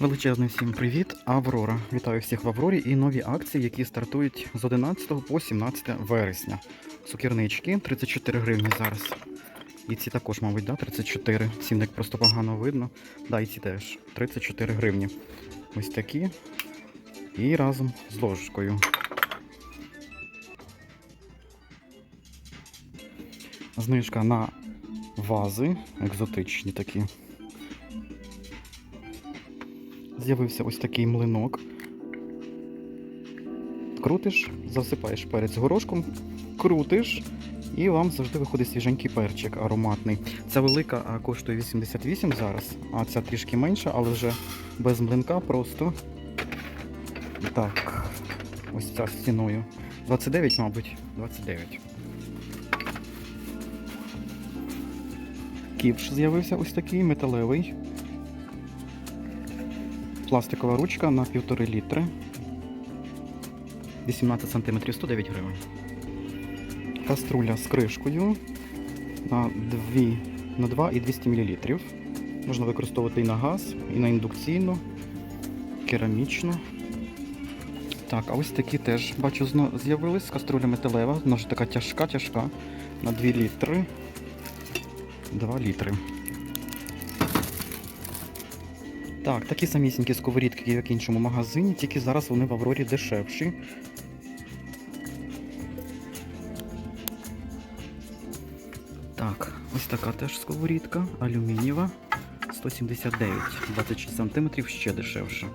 Величезний всім привіт, Аврора. Вітаю всіх в Аврорі і нові акції, які стартують з 11 по 17 вересня. Цукернички 34 гривні зараз. І ці також, мабуть, да, 34. Цінник просто погано видно. Да, і ці теж 34 гривні. Ось такі. І разом з ложкою. Знижка на вази екзотичні такі. З'явився ось такий млинок. Крутиш, засипаєш перець горошком, крутиш, і вам завжди виходить свіженький перчик ароматний. Ця велика коштує 88 зараз, а ця трішки менша, але вже без млинка просто. Так, ось ця з ціною. 29, мабуть, 29. Кіпш з'явився ось такий металевий. Пластикова ручка на 1,5 літри. 18 см 109 гривень. Каструля з кришкою на 2, на 2 і 200 мл. Можна використовувати і на газ, і на індукційну, керамічну. Так, а ось такі теж бачу з'явились. Каструля металева, вона ж така тяжка, тяжка. На 2 літри. 2 літри. Так, такі самісінькі сковорідки, як в іншому магазині, тільки зараз вони в Аврорі дешевші. Так, ось така теж сковорідка, алюмінієва, 179, 26 см ще дешевше.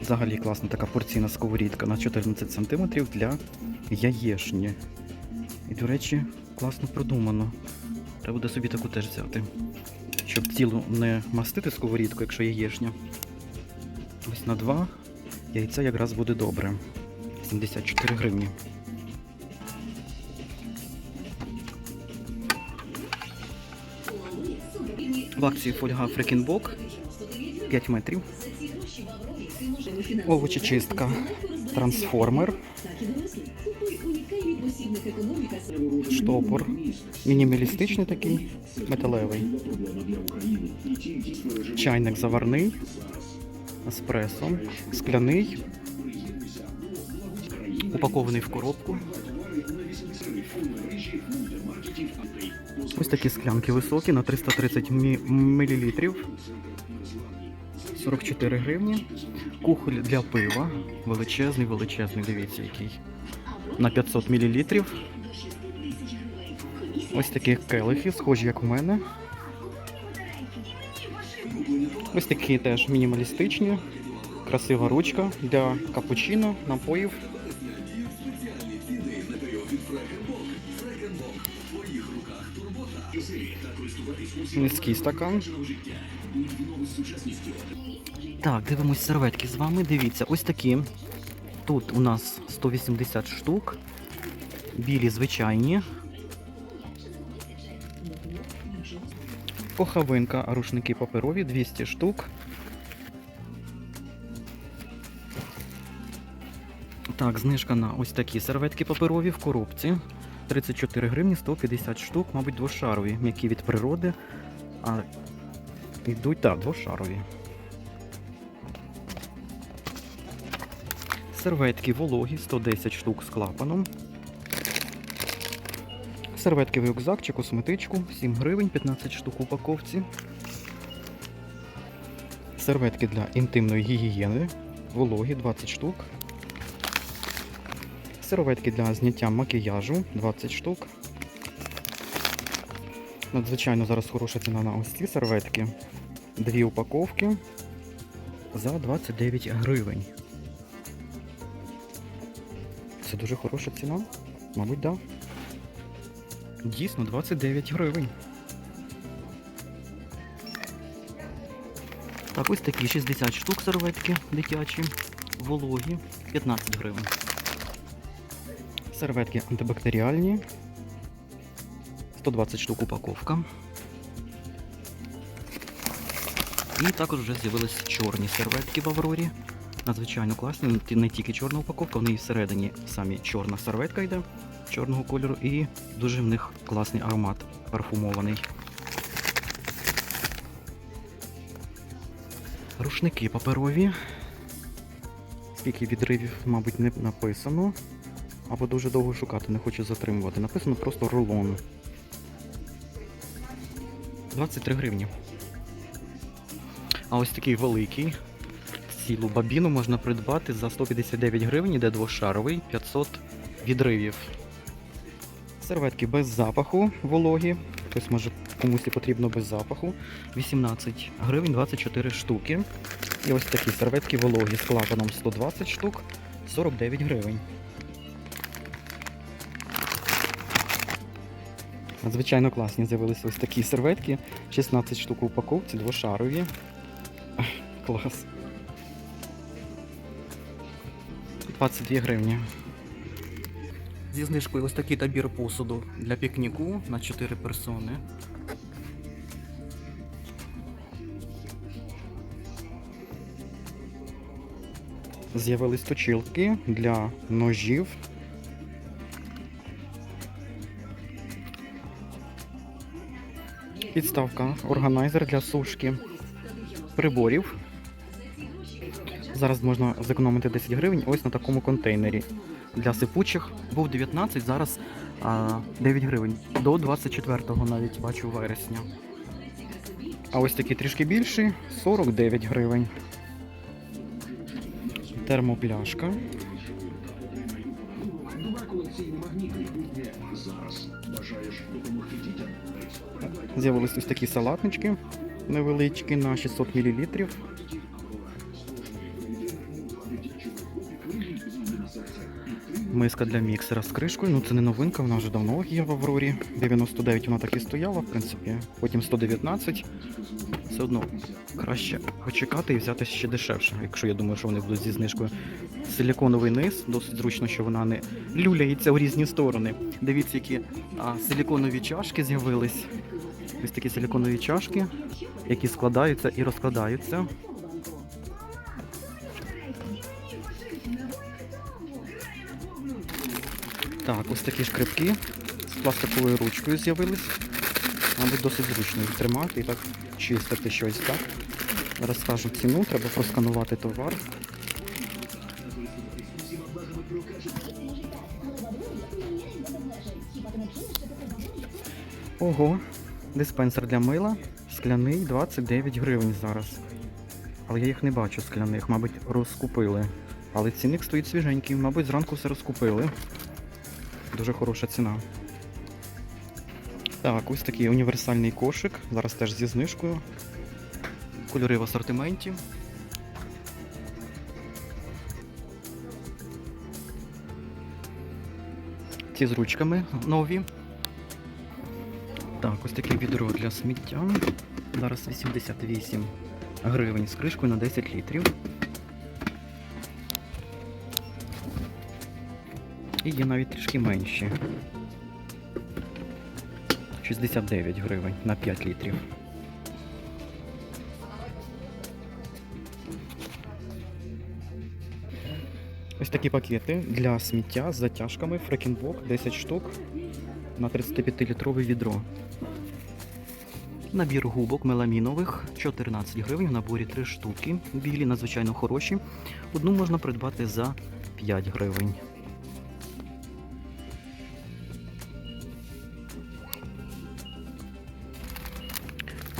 Взагалі класна така порційна сковорідка на 14 см для яєшні. І, до речі, класно продумано. Треба буде собі таку теж взяти. Щоб цілу не мастити сковорідку, якщо яєшня. Ось на два яйця якраз буде добре. 74 гривні. В акції фольга Фрекінбок 5 метрів. Овочечистка. Трансформер. Штопор. Мінімалістичний такий, металевий. Чайник заварний. Еспресо. Скляний. Упакований в коробку. Ось такі склянки високі на 330 мл. 44 гривні. Кухоль для пива. Величезний, величезний, дивіться який. На 500 мл. Ось такі келихи, схожі як у мене. Ось такі теж мінімалістичні. Красива ручка для капучино, напоїв. Низький стакан. Так, дивимось серветки з вами. Дивіться, ось такі. Тут у нас 180 штук. Білі звичайні. Кохавинка, рушники паперові 200 штук. Так, знижка на ось такі серветки паперові в коробці. 34 гривні 150 штук, мабуть, двошарові, м'які від природи. А йдуть, так, двошарові. Серветки вологі 110 штук з клапаном. Серветки в рюкзак чи косметичку 7 гривень, 15 штук у упаковці. Серветки для інтимної гігієни. Вологі 20 штук. Серветки для зняття макіяжу 20 штук. Надзвичайно зараз хороша ціна на ось ці серветки. Дві упаковки за 29 гривень. Це дуже хороша ціна. Мабуть, так. Да. Дійсно, 29 гривень. Так, ось такі 60 штук серветки дитячі, вологі, 15 гривень. Серветки антибактеріальні. 120 штук упаковка. І також вже з'явились чорні серветки в Аврорі. Надзвичайно класні, не тільки чорна упаковка, в неї всередині самі чорна серветка йде чорного кольору і дуже в них класний аромат парфумований. Рушники паперові. Скільки відривів, мабуть, не написано. Або дуже довго шукати, не хочу затримувати. Написано просто рулон. 23 гривні. А ось такий великий. Цілу бабіну можна придбати за 159 гривень, іде двошаровий, 500 відривів. Серветки без запаху вологі. Тобто, може, комусь і потрібно без запаху. 18 гривень 24 штуки. І ось такі серветки вологі з клапаном 120 штук, 49 гривень. Надзвичайно класні з'явилися ось такі серветки. 16 штук у упаковці, двошарові. Клас. 22 гривні. Зі знижкою ось такий табір посуду для пікніку на 4 персони. З'явились точилки для ножів. Підставка, органайзер для сушки приборів. Зараз можна зекономити 10 гривень ось на такому контейнері. Для сипучих був 19, зараз а, 9 гривень. До 24-го навіть бачу вересня. А ось такий трішки більший 49 гривень. Термопляшка. З'явились ось такі салатнички невеличкі на 600 мл. Миска для міксера з кришкою. Ну це не новинка, вона вже давно є в Аврорі. 99 вона так і стояла, в принципі. Потім 119. Все одно краще почекати і взяти ще дешевше, якщо я думаю, що вони будуть зі знижкою. Силіконовий низ, досить зручно, що вона не люляється в різні сторони. Дивіться, які а, силіконові чашки з'явились. Ось такі силіконові чашки, які складаються і розкладаються. Так, ось такі шкрипки з пластиковою ручкою з'явились. Мабуть, досить зручно їх тримати і так чистити щось, так? Зараз скажу ціну, треба просканувати товар. Ого, диспенсер для мила, скляний 29 гривень зараз. Але я їх не бачу скляних, мабуть, розкупили. Але цінник стоїть свіженький, мабуть, зранку все розкупили. Дуже хороша ціна. Так, ось такий універсальний кошик. Зараз теж зі знижкою. Кольори в асортименті. Ці з ручками нові. Так, ось таке відро для сміття. Зараз 88 гривень з кришкою на 10 літрів. Є навіть трішки менші. 69 гривень на 5 літрів. Ось такі пакети для сміття з затяжками Фрекінбок 10 штук на 35-літрове відро. Набір губок меламінових 14 гривень, в наборі 3 штуки. Білі надзвичайно хороші. Одну можна придбати за 5 гривень.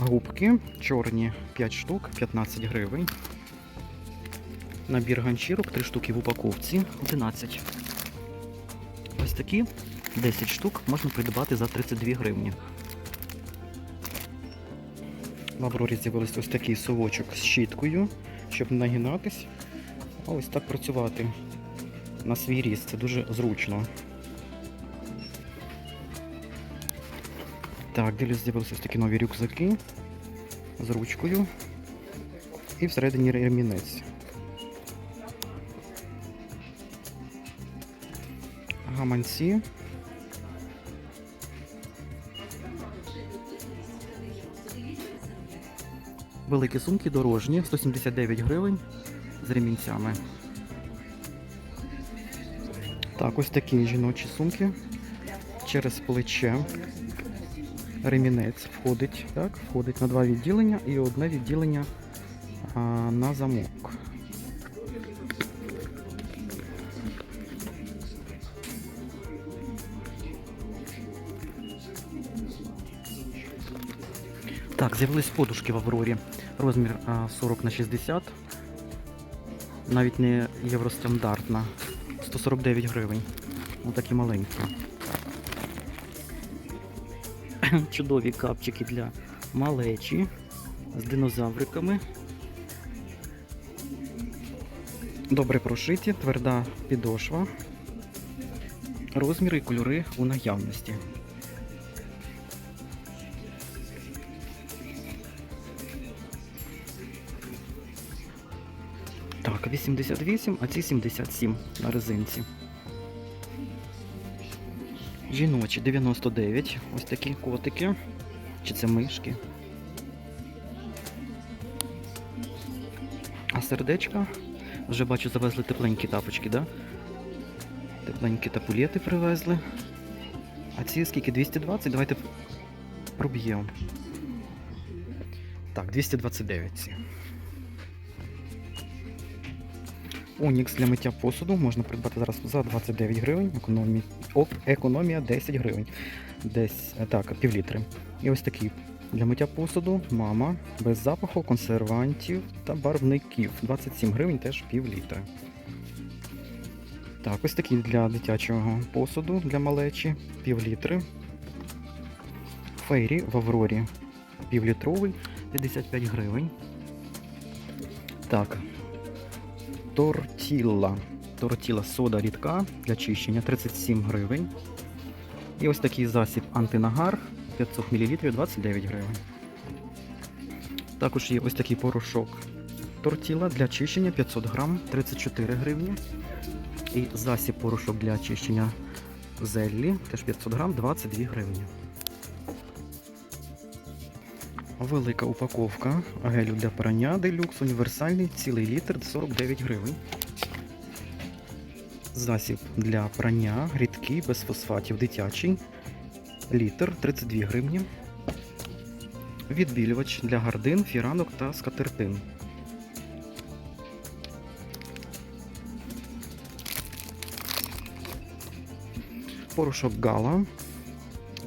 Губки чорні 5 штук, 15 гривень. Набір ганчірок 3 штуки в упаковці 11. Ось такі 10 штук можна придбати за 32 гривні. В Аврорі з'явився ось такий совочок з щіткою, щоб не нагинатись, а ось так працювати на свій ріст. Це дуже зручно. Так, далі з'явилися такі нові рюкзаки з ручкою і всередині ремінець. Гаманці. Великі сумки дорожні, 179 гривень з ремінцями. Так, ось такі жіночі сумки через плече. Ремінець входить, так, входить на два відділення і одне відділення а, на замок. Так, з'явились подушки в Аврорі. Розмір 40 на 60. Навіть не євростандартна. 149 гривень. Ось такі маленькі. Чудові капчики для малечі з динозавриками. Добре прошиті, тверда підошва. Розміри і кольори у наявності. Так, 88, а ці 77 на резинці. Жіночі 99. Ось такі котики. Чи це мишки? А сердечка? Вже бачу, завезли тепленькі тапочки, да? Тепленькі тапулети привезли. А ці скільки? 220? Давайте проб'ємо. Так, 229 ці. Онікс для миття посуду можна придбати зараз за 29 гривень, економі... Економія 10 гривень. Десь е, так, півлітри. І ось такий для миття посуду, мама, без запаху, консервантів та барвників. 27 гривень теж півлітра. Так, ось такий для дитячого посуду для малечі, півлітри. Фейрі в Аврорі півлітровий, 55 гривень. Так, Тортілла. Тортіла сода рідка для чищення 37 гривень. І ось такий засіб антинагар 500 мл 29 гривень. Також є ось такий порошок тортіла для чищення 500 грам 34 гривні. І засіб порошок для очищення зеллі теж 500 грам 22 гривні. Велика упаковка гелю для прання делюкс універсальний цілий літр 49 гривень. Засіб для прання рідкий без фосфатів дитячий. Літр 32 гривні. Відбілювач для гардин, фіранок та скатертин. Порошок Гала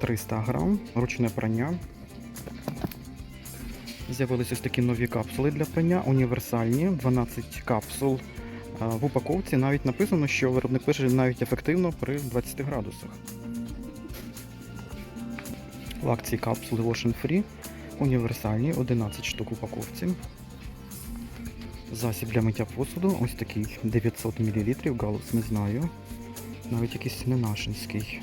300 грам, ручне прання. З'явилися такі нові капсули для прання, універсальні, 12 капсул. В упаковці навіть написано, що виробник пише навіть ефективно при 20 градусах. В акції капсули Ocean Free універсальні, 11 штук в упаковці. Засіб для миття посуду, ось такий 900 мл, галус не знаю. Навіть якийсь ненашинський.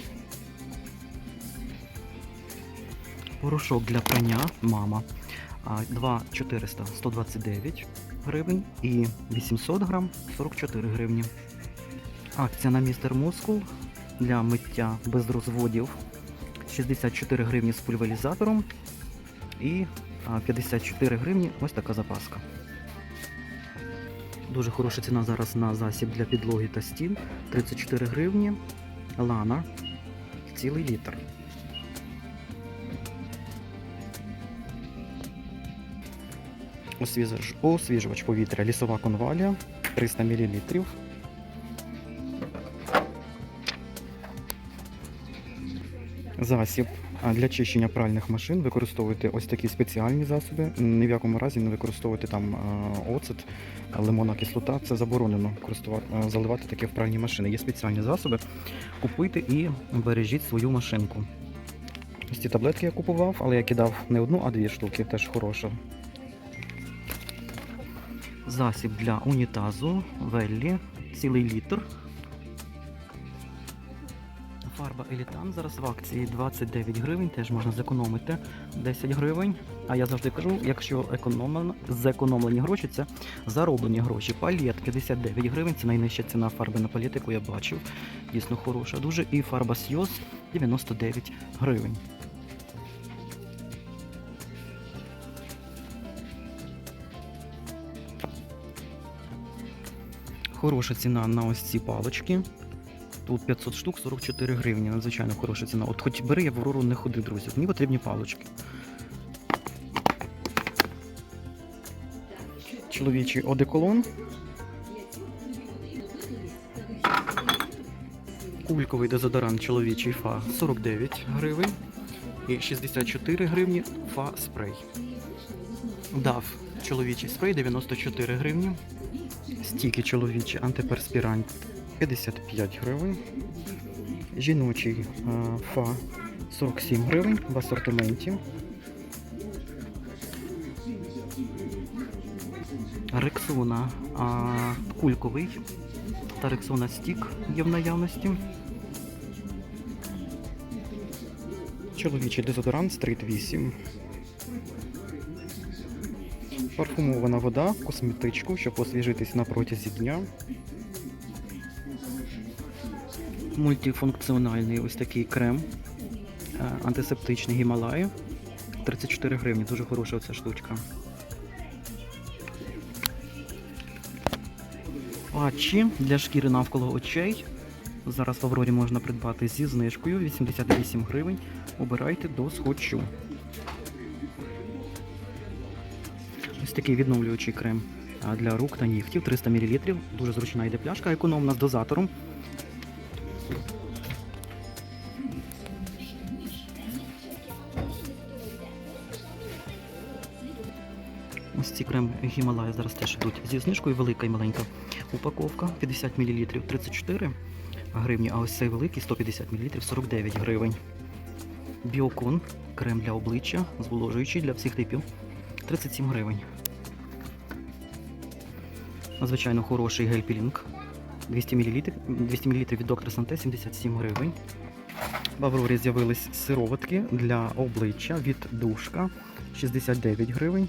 Порошок для прання мама. А, 2 400 129 гривень і 800 грам 44 гривні. Акція на містер Мускул для миття без розводів 64 гривні з пульверізатором і 54 гривні ось така запаска. Дуже хороша ціна зараз на засіб для підлоги та стін 34 гривні. Лана цілий літр. Освіжувач, повітря лісова конвалія 300 мл. Засіб для чищення пральних машин використовуйте ось такі спеціальні засоби. Ні в якому разі не використовуйте там оцет, лимонна кислота. Це заборонено заливати таке в пральні машини. Є спеціальні засоби. Купуйте і бережіть свою машинку. Ось ці таблетки я купував, але я кидав не одну, а дві штуки, теж хороша. Засіб для унітазу Веллі, цілий літр. Фарба Елітан зараз в акції 29 гривень, теж можна зекономити 10 гривень. А я завжди кажу, якщо економлено, зекономлені гроші, це зароблені гроші. Палет 59 гривень, це найнижча ціна фарби на палет, яку я бачив. Дійсно хороша дуже. І фарба Сйоз 99 гривень. Хороша ціна на ось ці палочки. Тут 500 штук, 44 гривні. Надзвичайно хороша ціна. От хоч бери, я в Аврору не ходи, друзі. Мені потрібні палочки. чоловічий одеколон. Кульковий дезодорант чоловічий фа 49 гривень. І 64 гривні фа спрей. Дав чоловічий спрей 94 гривні. Стіки чоловічі антиперспірант 55 гривень. Жіночий е, фа 47 гривень в асортименті. Рексона а, кульковий та Рексона стік є в наявності. Чоловічий дезодорант Street 8. Парфумована вода, косметичку, щоб освіжитись на протязі дня. Мультифункціональний ось такий крем е, антисептичний Гімалаї. 34 гривні, дуже хороша ця штучка. Патчі для шкіри навколо очей. Зараз в Аврорі можна придбати зі знижкою 88 гривень. Обирайте до схочу. Такий відновлюючий крем для рук та нігтів 300 мл. Дуже зручна йде пляшка, економна з дозатором. Ось ці крем Гімалая зараз теж йдуть зі знижкою, велика і маленька упаковка 50 мл 34 гривні, а ось цей великий 150 мл 49 гривень. Біокон, крем для обличчя, зволожуючий для всіх типів 37 гривень. Звичайно, хороший гель-пілінг 200 мл, 200 мл від доктора Санте 77 гривень. В Аврорі з'явились сироватки для обличчя від душка 69 гривень.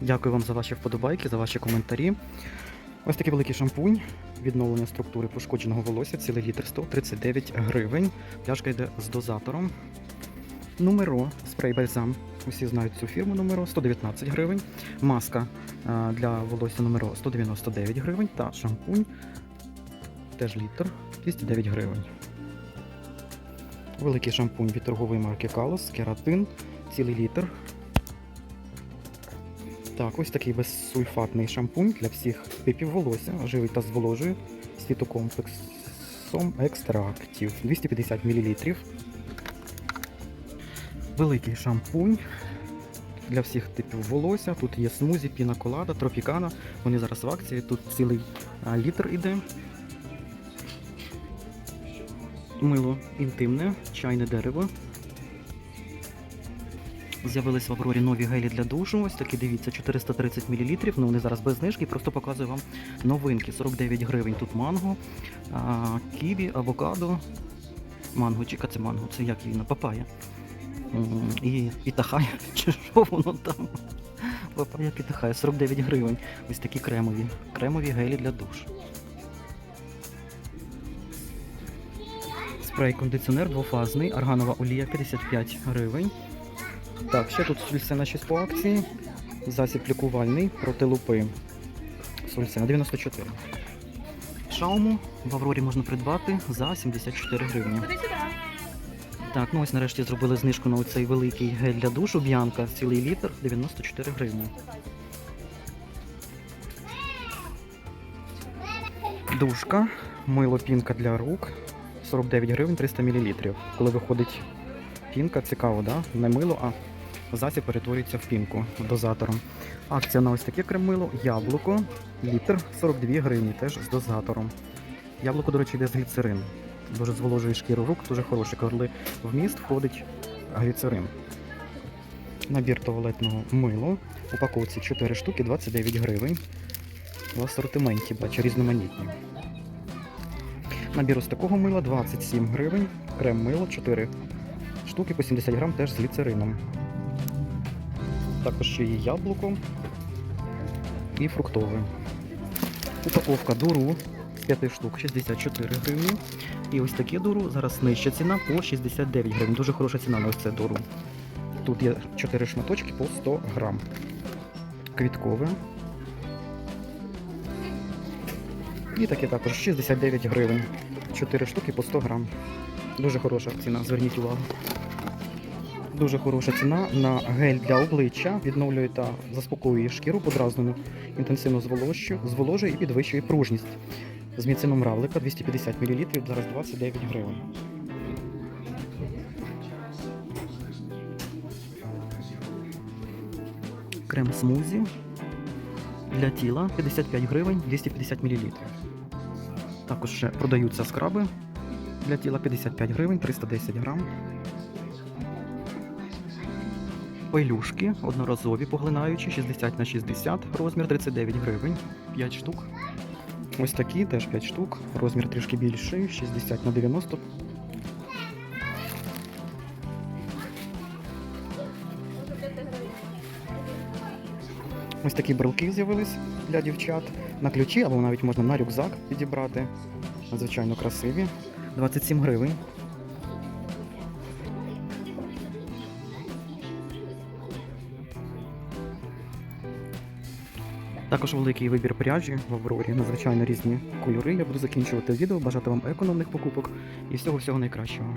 Дякую вам за ваші вподобайки, за ваші коментарі. Ось такий великий шампунь, відновлення структури пошкодженого волосся, цілий літр 139 гривень. Пляшка йде з дозатором. Нумеро, спрей бальзам. Усі знають цю фірму Нумеро 119 гривень. Маска для волосся Нумеро 199 гривень. Та шампунь теж літр 209 гривень. Великий шампунь від торгової марки Калос, кератин, цілий літр так, ось такий безсульфатний шампунь для всіх типів волосся, живий та зволожує з фітокомплексом екстрактів 250 мл. Великий шампунь для всіх типів волосся. Тут є смузі, піна колада, тропікана. Вони зараз в акції. Тут цілий літр іде. Мило інтимне, чайне дерево. З'явились в Аврорі нові гелі для душу. Ось такі, дивіться, 430 мл. Ну, вони зараз без знижки, просто показую вам новинки. 49 гривень тут манго, ківі, авокадо, манго, чека це манго, це як її на папая. І пітахай, чи що воно там? Папая пітахай, 49 гривень. Ось такі кремові. Кремові гелі для душ. Спрей-кондиціонер двофазний, арганова олія 55 гривень. Так, ще тут сульцина 6 по акції. Засіб лікувальний проти лупи. Сульцина 94. Шауму в Аврорі можна придбати за 74 гривні. Так, ну ось нарешті зробили знижку на оцей великий гель для душу Б'янка, цілий літр 94 гривні. Душка, мило пінка для рук 49 гривень 300 мл. Коли виходить пінка, цікаво, да? Не мило, а засіб перетворюється в пінку дозатором. Акція на ось таке кремило, яблуко, літр 42 гривні, теж з дозатором. Яблуко, до речі, йде з гліцерин. Дуже зволожує шкіру рук, дуже хороше, коли в міст входить гліцерин. Набір туалетного мило. Упаковці 4 штуки, 29 гривень. В асортименті, бачу, різноманітні. Набір ось такого мила 27 гривень. Крем мило 4 штуки по 70 грам теж з гліцерином. Також ще є яблуко і фруктове. Упаковка дуру 5 штук 64 гривні. І ось таке дуру зараз нижча ціна по 69 гривень. Дуже хороша ціна на ось це дуру. Тут є 4 шматочки по 100 грам. Квіткове. І таке також 69 гривень. 4 штуки по 100 грам. Дуже хороша ціна, зверніть увагу. Дуже хороша ціна на гель для обличчя, відновлює та заспокоює шкіру подразнену, інтенсивно зволожує, зволожує і підвищує пружність. З міцином равлика 250 мл, зараз 29 гривень. Крем смузі для тіла 55 гривень 250 мл. Також ще продаються скраби для тіла 55 гривень 310 грам. Пелюшки одноразові поглинаючі 60 на 60, розмір 39 гривень, 5 штук. Ось такі теж 5 штук, розмір трішки більший, 60 на 90. Ось такі брелки з'явились для дівчат на ключі, або навіть можна на рюкзак підібрати. Надзвичайно красиві. 27 гривень. Також великий вибір пряжі в Аврорі, надзвичайно різні кольори. Я буду закінчувати відео, бажати вам економних покупок і всього всього найкращого.